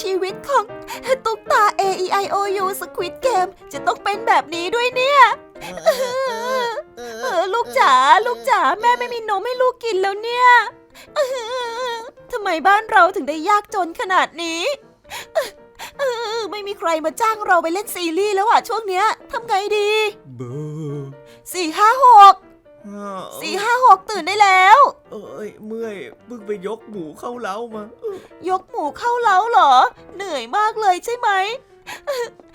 ชีวิตของตุ๊กตา A E I O U Squid Game จะต้องเป็นแบบนี้ด้วยเนี่ยเออเออเอเอออลูกจ๋าลูกจ๋าแม่ไม่มีนมให้ลูกกินแล้วเนี่ยเออทำไมบ้านเราถึงได้ยากจนขนาดนี้เออไม่มีใครมาจ้างเราไปเล่นซีรีส์แล้วอะช่วงเนี้ยทำไงดีเบอร์สี่ห้าหก สี่ห้าหกตื่นได้แล้ว เอ้ยเมื่อยเพิ่งไปยกหมูเข้าเล้ามาเออยกหมูเข้าเล้าเหรอ เหนื่อยมากเลยใช่ไหม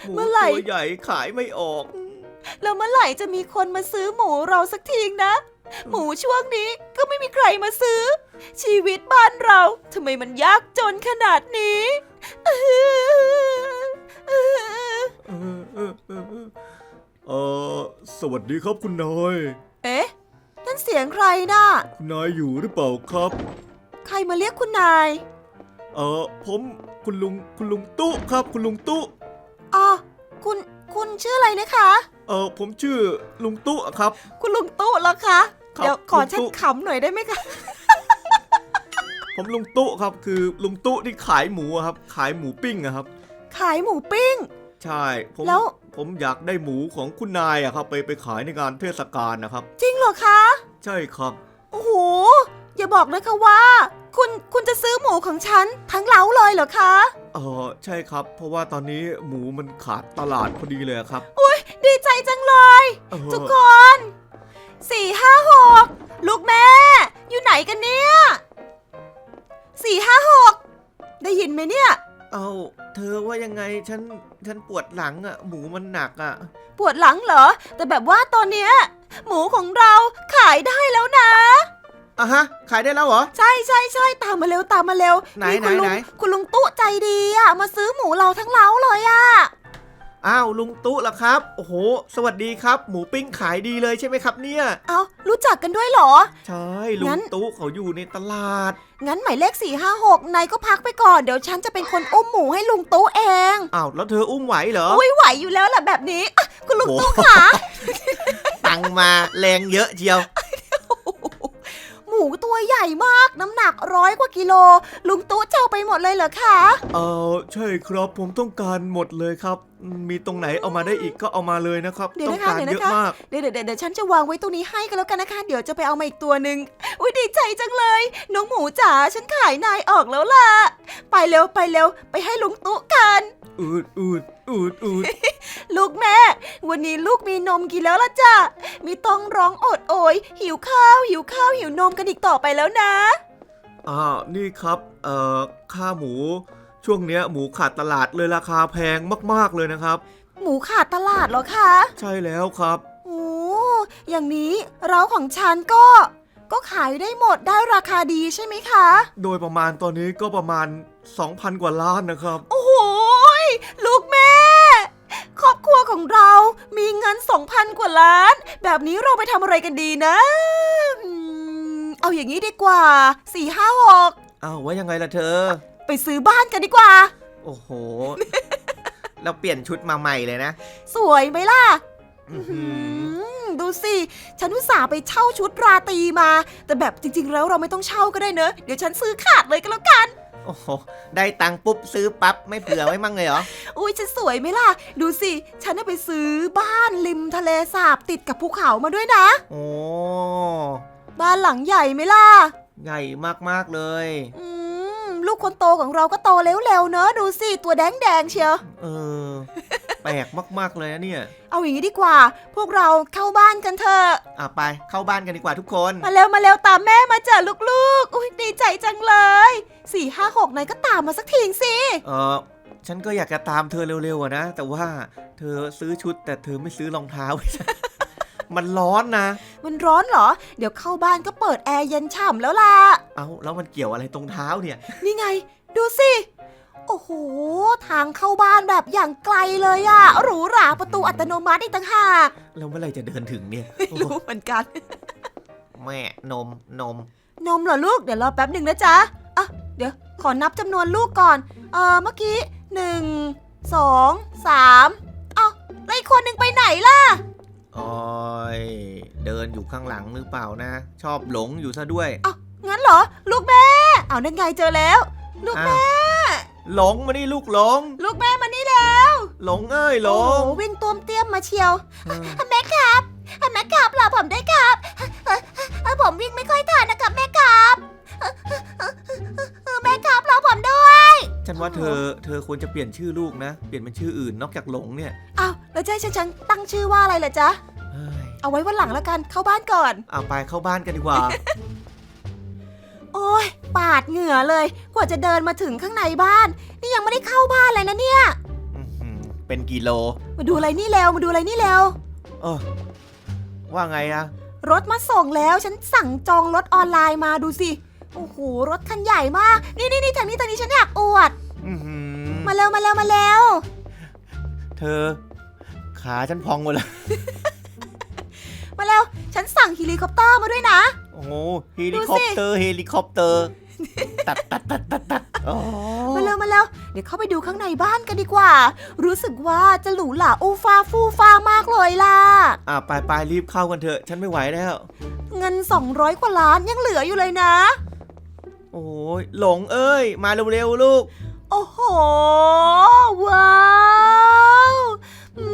หมูเมื่อไหร่ตัวใหญ่ขายไม่ออก แล้วเมื่อไหร่จะมีคนมาซื้อหมูเราสักทีนะ หมูช่วงนี้ก็ไม่มีใครมาซื้อ ชีวิตบ้านเราทำไมมันยากจนขนาดนี้เออเออเออเออเออสวัสดีครับคุณนาย เอ๊ะ นั่นเสียงใครน่ะ คุณนายอยู่หรือเปล่าครับ ใครมาเรียกคุณนาย เออผมคุณลุงคุณลุงตุ๊ครับคุณลุงตุ๊อ๋อ คุณ คุณชื่ออะไรนะคะ เออผมชื่อลุงตุ๊ครับ คุณลุงตู้เหรอคะ ครับเดี๋ยวขอลุงฉันตุ๊ ขำหน่อยได้ไหมคะ ผมลุงตุ๊ครับคือลุงตุ๊ที่ขายหมูอะครับ ขายหมูปิ้งอะครับ ขายหมูปิ้ง ใช่ผมแล้ว ผมอยากได้หมูของคุณนายอะครับ ไปไปขายในงานเทศกาลนะครับ จริงเหรอคะ ใช่ครับ โอ้โห อย่าบอกนะคะว่า คุณคุณจะซื้อหมูของฉันทั้งเล้าเลยเหรอคะเออใช่ครับ เพราะว่าตอนนี้หมูมันขาดตลาดพอดีเลยอะครับดีใจจังเลย เออ ทุกคนสี่ห้าหกลูกแม่ อยู่ไหนกันเนี่ยสี่ห้าหกได้ยินไหมเนี่ย เอาเธอว่ายังไงฉันฉันปวดหลังอะหมูมันหนักอะปวดหลังเหรอ แต่แบบว่าตอนเนี้ยหมูของเราขายได้แล้วนะ อะฮะ ขายได้แล้วเหรอ ใช่ใช่ใช่ตามมาเร็วตามมาเร็วไหนคุณลุงไหนไหน คุณลุงตู้ใจดีอะมาซื้อหมูเราทั้งเล้าเลยอะ อ้าวลุงตุ๊ละครับ โอ้โห สวัสดีครับ หมูปิ้งขายดีเลยใช่ไหมครับเนี่ย เอารู้จักกันด้วยเหรอ ใช่ ลุงั้งนตุ๊เขาอยู่ในตลาด งั้นหมายเลขสี่ห้าหกนายก็พักไปก่อน เดี๋ยวฉันจะเป็นคนอุ้มหมูให้ลุงตู้เองอ้าวแล้วเธออุ้มไหวเหรอ อุ้ยไหวอยู่แล้วแหละแบบนี้อะคุณลุงโอ้ตู้ขาตังมาแรงเยอะเชียวหมูตัวใหญ่มากน้ำหนักร้อยกว่ากิโล ลุงตู้เจ้าไป หมดเลยเหรอคะ เออใช่ครับผมต้องการหมดเลยครับ มีตรงไหนเอามาได้อีกก็เอามาเลยนะครับ เดี๋ยวต้องนะคะการเดี๋ยวเยนะอะคะ มาก เดี๋ยวเดี๋ยวเดี๋ยวฉันจะวางไว้ตรงนี้ให้กันแล้วกันนะคะ เดี๋ยวจะไปเอามาอีกตัวหนึ่งอุ้ยดีใจจังเลย น้องหมูจ๋าฉันขายนายออกแล้วล่ะ ไปเร็วไปเร็วไปให้ลุงตู้กัน อืดอืดอืดอืดลูกแม่ วันนี้ลูกมีนมกินแล้วล่ะจ้ะมีต้องร้องโอดโอยหิวข้าวหิวข้าวหิวนมกันอีกต่อไปแล้วนะ อ่านี่ครับเอ่อค่าหมูช่วงเนี้ยหมูขาดตลาดเลยราคาแพงมากๆเลยนะครับ หมูขาดตลาดเหรอคะ ใช่แล้วครับโอ้อย่างนี้เราของฉันก็ ก็ขายได้หมดได้ราคาดีใช่ไหมคะ โดยประมาณตอนนี้ก็ประมาณ 2,000 กว่าล้านนะครับ โอ้โหยลูกแม่ ครอบครัวของเรามีเงิน 2,000 กว่าล้าน แบบนี้เราไปทำอะไรกันดีนะอืม เอาอย่างนี้ดีกว่า4 5 6อ้าวว่ายังไงล่ะเธอ ไปซื้อบ้านกันดีกว่า โอ้โห เราเปลี่ยนชุดมาใหม่เลยนะ สวยไหมล่ะอื้อหืออืมดูสิ ฉันอุตส่าห์ไปเช่าชุดราตรีมา แต่แบบจริง ๆ แล้วเราไม่ต้องเช่าก็ได้เนอะ เดี๋ยวฉันซื้อขาดเลยก็แล้วกัน โอ้โห ได้ตังค์ปุ๊บซื้อปั๊บ ไม่เผื่อไว้มั่งเลยเหรอ อุ้ยฉันสวยไหมล่ะ ดูสิ ฉันน่ะไปซื้อบ้านริมทะเลสาบติดกับภูเขามาด้วยนะ โอ้ บ้านหลังใหญ่ไหมล่ะ ใหญ่มากๆเลย อืม ลูกคนโตของเราก็โตเร็วๆเนอะดูสิ ตัวแดงแดงๆเชียว เออ แปลกมากๆเลยนะเนี่ย เอาอย่างนี้ดีกว่า พวกเราเข้าบ้านกันเถอะ อะไปเข้าบ้านกันดีกว่าทุกคน มาเร็วมาเร็วตามแม่มาเจอลูกๆ อุ้ยดีใจจังเลยสี่ห้าหกนายก็ตามมาสักทีสิ เออฉันก็อยากจะตามเธอเร็วๆอะนะ แต่ว่าเธอซื้อชุดแต่เธอไม่ซื้อรองเท้า มันร้อนนะ มันร้อนเหรอ เดี๋ยวเข้าบ้านก็เปิดแอร์เย็นฉ่ำแล้วล่ะ เอาแล้วมันเกี่ยวอะไรตรงเท้าเนี่ย นี่ไง ดูสิ โอ้โห ทางเข้าบ้านแบบอย่างไกลเลยอะหรูหราประตูอัตโนมัติอีกต่างหากแล้วเมื่อไหร่จะเดินถึงเนี่ย ไม่โอ้โหรู้เหมือนกัน แม่นมนม นมเหรอลูก เดี๋ยวรอแป๊บหนึ่งนะจ๊ะอะเดี๋ยวขอนับจำนวนลูกก่อน เออเมื่อกี้หนึ่งสองสามเอ้าแล้วอีกคนหนึ่งไปไหนล่ะ โอ้ยเดินอยู่ข้างหลังหรือเปล่านะ ชอบหลงอยู่ซะด้วยงั้นเหรอ ลูกแม่ เอานั่นไงเจอแล้ว ลูกแม่อ้าวหลงมานี่ลูกหลง ลูกแม่มานี่แล้ว หลงเอ้ยหลโอ้งโหวิ่งต้วมเตี้ยมมาเชียวเออแม่ครับแม่ครับรอผมด้วยครับเอ่อเอ่อผมวิ่งไม่ค่อยทันนะครับแม่ครับเอ่อเอ่อเอ่อแม่ครับรอผมด้วย ฉันว่าเธอเธอควรจะเปลี่ยนชื่อลูกนะ เปลี่ยนเป็นชื่ออื่นนอกจากหลงเนี่ยอ้าวแล้วจะให้ฉันฉันตั้งชื่อว่าอะไรล่ะจ๊ะเฮ้ยเอาไว้วันหลังแล้วกันเข้าบ้านก่อน เอาไปเข้าบ้านกันดีกว่า โอ้ยปาดเหงื่อเลย กว่าจะเดินมาถึงข้างในบ้าน นี่ยังไม่ได้เข้าบ้านเลยนะเนี่ย อื้อหือเป็นกิโลมาดูอะไรนี่เร็วมาดูอะไรนี่เร็วเออว่าไงอะรถมาส่งแล้วฉันสั่งจองรถออนไลน์มาดูสิ โอ้โหรถคันใหญ่มาก นี่นี่นี่ทางนี้ทางนี้ฉันอยากอวด อื้อหือมาเร็วมาเร็วมาเร็วเธอ ขาฉันพองหมดแล้ว มาเร็วฉันสั่งเฮลิคอปเตอร์มาด้วยนะ โอ้โหเฮลิคอปเตอร์เฮลิคอปเตอร์ ตัดตัดตัดตัดตัดโอ้มาเร็วมาเร็วเดี๋ยวเข้าไปดูข้างในบ้านกันดีกว่า รู้สึกว่าจะหรูหราอูฟ้าฟูฟ้ามากเลยล่ะ อะไปไปรีบเข้ากันเถอะ ฉันไม่ไหวแล้ว เงิน 200 กว่าล้านยังเหลืออยู่เลยนะ โอ้ยหลงเอ้ย มาเร็วๆลูก โอ้โห ว้าวอื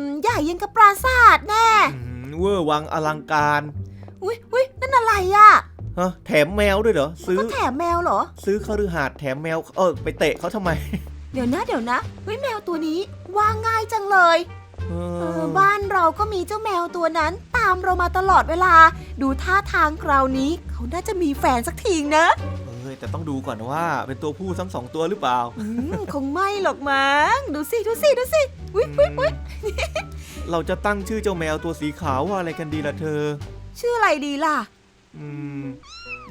มใหญ่ยังกับปราสาทแน่อืมเวอร์วังอลังการอุ้ยอุ้ยนั่นอะไรอะฮะแถมแมวด้วยเหรอ ซื้อ ก็แถมแมวเหรอ ซื้อคฤหาสน์แถมแมว เออ ไปเตะเขาทำไม เดี๋ยวนะเดี๋ยวนะเฮ้ยแมวตัวนี้ว่างง่ายจังเลย เอเอออบ้านเราก็มีเจ้าแมวตัวนั้น ตามเรามาตลอดเวลา ดูท่าทางคราวนี้ เขาน่าจะมีแฟนสักทีนะเอ้ยแต่ต้องดูก่อนว่าเป็นตัวผู้ทั้งสองตัวหรือเปล่า อืม คงไม่หรอกมั้งดูสิดูสิดูสิอุ้ยอุ้ยอุ้ยเราจะตั้งชื่อเจ้าแมวตัวสีขาวว่าอะไรกันดีล่ะเธอ ชื่ออะไรดีล่ะ อืม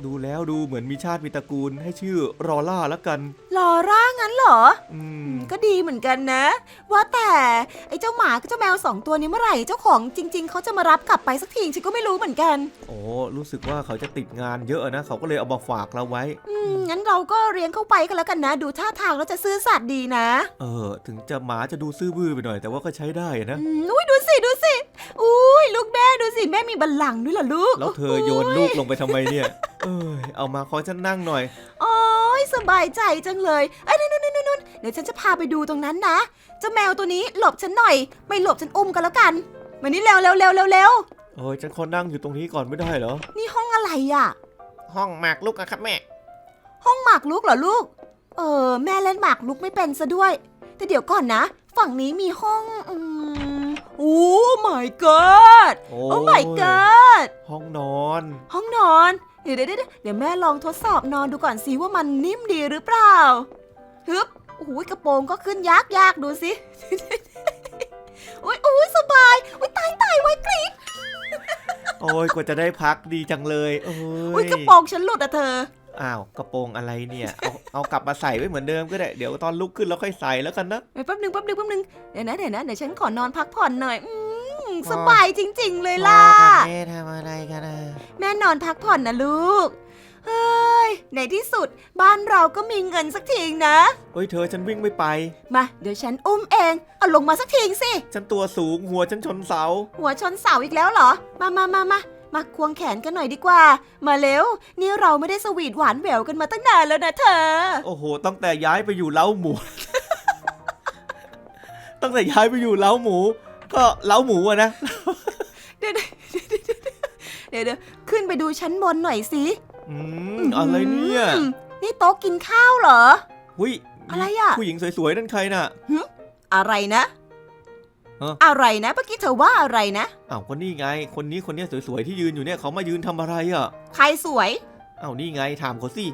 ดูแล้วดูเหมือนมีชาติมีตระกูลให้ชื่อรอล่าแล้วกันลอร่างั้นเหรอ อือืมมก็ดีเหมือนกันนะ ว่าแต่ไอ้เจ้าหมากับเจ้าแมวสองตัวนี้เมื่อไหร่เจ้าของจริง ๆ เขาจะมารับกลับไปสักทีฉันก็ไม่รู้เหมือนกัน โอ้รู้สึกว่าเขาจะติดงานเยอะนะ เขาก็เลยเอามาฝากเราไว้ อืมงั้นเราก็เลี้ยงเข้าไปกันแล้วกันนะ ดูท่าทางแล้วจะซื่อสัตย์ดีนะเออ ถึงจะหมาจะดูซื่อบื้อไปหน่อยแต่ว่าก็ใช้ได้นะ อืมอุ้ยดูสิดูสิอุ้ยลูกแม่ดูสิแม่มีบัลลังก์ด้วยเหรอลูกแล้วเธอโยนลูกลงไปทำไมเนี่ย เอ้ยเอามาขอฉันนั่งหน่อย โอ้ยสบายใจจังเลยเอ้ยนู่นนู่นนู่นนู่นเดี๋ยวฉันจะพาไปดูตรงนั้นนะเจ้าแมวตัวนี้หลบฉันหน่อย ไม่หลบฉันอุ้มกันแล้วกันมานี่เร็วเร็วเร็วเร็วเร็วเอ้ยฉันขอนั่งอยู่ตรงนี้ก่อนไม่ได้เหรอ นี่ห้องอะไรอะ ห้องหมากลูกอะครับแม่ ห้องหมากรุกเหรอลูก เออ แม่เล่นหมากรุกไม่เป็นซะด้วย แต่เดี๋ยวก่อนนะ ฝั่งนี้มีห้องอืมโอ้ my god โอ้โอ้ my god ห้องนอน ห้องนอนเดี๋ยวเดี๋ยวเดี๋ยวเดี๋ยวแม่ลองทดสอบนอนดูก่อนสิว่ามันนิ่มดีหรือเปล่าฮึบโอ้โหกระโปรงก็ขึ้นยากยากดูสิอุ้ยอุ้ยสบายอุ้ยตายตายไว้กรี๊ดโอ้ยกว่าจะได้พักดีจังเลยโอ้อุ้ยยกระโปรงฉันหลุดอะเธออ้าวกระโปรงอะไรเนี่ยเอาเอากลับมาใส่ไว้เหมือนเดิมก็ได้เดี๋ยวตอนลุกขึ้นแล้วค่อยใส่แล้วกันนะเดี๋ยวแป๊บหนึงแป๊บหนึงแป๊บหนึงเดี๋ยวนะเดี๋ยวนะเดี๋ยวฉันขอนอนพักผ่อนหน่อยอืม สบายจริง ๆ เลยล่ะแม่ทำอะไรกันนะแม่นอนพักผ่อนนะลูก เฮ้ย ในที่สุดบ้านเราก็มีเงินสักทีนะ เฮ้ยเธอฉันวิ่งไม่ไป มาเดี๋ยวฉันอุ้มเอง เอาลงมาสักทีสิ ฉันตัวสูงหัวฉันชนเสา หัวชนเสาอีกแล้วเหรอ มามามามามาควงแขนกันหน่อยดีกว่า มาเร็ว นี่เราไม่ได้สวีทหวานแหววกันมาตั้งนานแล้วนะเธอ โอ้โห ตั้งแต่ย้ายไปอยู่เล้าหมู ตั้งแต่ย้ายไปอยู่เล้าหมู ก็เล้าหมูอะนะ เดี๋ยวเดี๋ยวเดี๋ยวขึ้นไปดูชั้นบนหน่อยสิอืมอะไรเนี่ยอืมนี่โต๊ะกินข้าวเหรอ หุ้ยอะไรอะ ผู้หญิงสวยๆนั่นใครน่ะ อะไรนะ ฮะ อะไรนะเมื่อกี้เธอว่าอะไรนะ อ้าวคนนี้ไง คนนี้คนเนี้ยสวยๆที่ยืนอยู่เนี่ยเขามายืนทำอะไรอะ ใครสวย อ้าวนี่ไงถามเขาสิ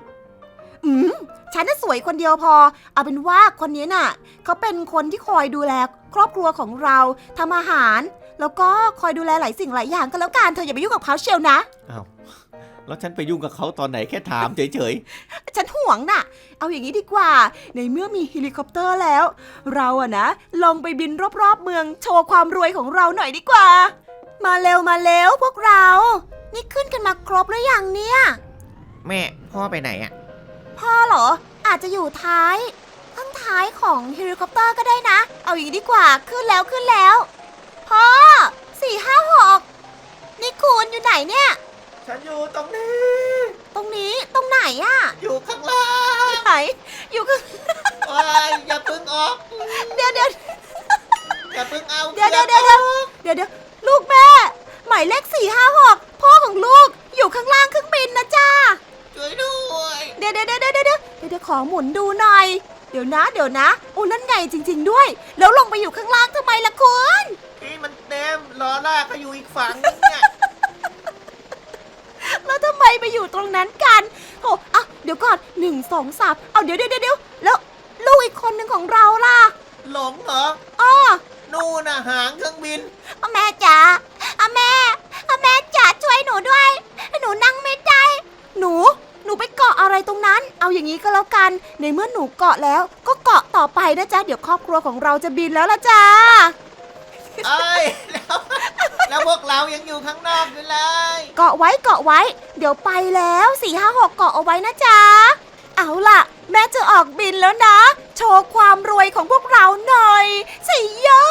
อืมฉันน่ะสวยคนเดียวพอ เอาเป็นว่าคนนี้น่ะ เขาเป็นคนที่คอยดูแล ครอบครัวของเราทำอาหาร แล้วก็คอยดูแลหลายสิ่งหลายอย่างก็แล้วกันเธออย่าไปยุ่งกับเขาเชียวนะอ้าวแล้วฉันไปยุ่งกับเขาตอนไหนแค่ถามเฉยฉันห่วงน่ะ เอาอย่างนี้ดีกว่า ในเมื่อมีเฮลิคอปเตอร์แล้ว เราอะนะ ลองไปบินรอบๆเมืองโชว์ความรวยของเราหน่อยดีกว่า มาเร็วมาเร็วพวกเรา นี่ขึ้นกันมาครบหรือยังเนี่ยๆแม่พ่อไปไหนอะ พ่อเหรอ อาจจะอยู่ท้าย ข้างท้ายของเฮลิคอปเตอร์ก็ได้นะ เอาอย่างนี้ดีกว่าขึ้นแล้วขึ้นแล้ว พ่อสี่ห้าหกนี่คุณอยู่ไหนเนี่ย ฉันอยู่ตรงนี้ ตรงนี้ตรงไหนอะอยู่ข้างล่างหาอยู่ข้างโอ้ยอย่าเพึ่งออก เดี๋ยวเดี๋ยวอย่าเพึ่งเอาเดี๋ยวเดี๋ยวเดี๋ยวเดี๋ยวเดี๋ยวเดี๋ยวลูกแม่ หมายเลขสี่ห้าหกพ่อของลูกอยู่ข้างล่างเครื่องบินนะจ้า ช่วยด้วยเดี๋ยวเดี๋ยวเดี๋ยวเดี๋ยวเดี๋ยวเดี๋ยวเดี๋ยวขอหมุนดูหน่อย เดี๋ยวนะ เดี๋ยวนะโอ้นั่นไงจริง ๆ ด้วย แล้วลงไปอยู่ข้างล่างทำไมล่ะคุณนี่มันเต็มล้อลากก็อยู่อีกฝั่งนึงเนี่ยแล้วทำไมไปอยู่ตรงนั้นกันโอ้อะเดี๋ยวก่อนหนึ่งสองสามเอาเดี๋ยวเดี๋ยวเดี๋ยวแล้วลูกอีกคนหนึ่งของเราล่ะหลงเหรออ้อนู่นน่ะหางเครื่องบินเอาแม่จ๋าเอาแม่เอาแม่จ๋าช่วยหนูด้วย หนูนั่งไม่ได้ หนูหนูไปเกาะ อะไรตรงนั้น เอาอย่างนี้ก็แล้วกัน ในเมื่อหนูเกาะแล้ว ก็เกาะต่อไปนะจ๊ะ เดี๋ยวครอบครัวของเราจะบินแล้วละจ้าเอ้ยแล้วแล้วพวกเรายังอยู่ข้างนอกอยู่เลย เกาะไว้เกาะไว้ เดี๋ยวไปแล้วสี่ห้าหกเกาะเอาไว้นะจ๊ะ เอาล่ะ แม่จะออกบินแล้วนะ โชว์ความรวยของพวกเราหน่อย สิยอ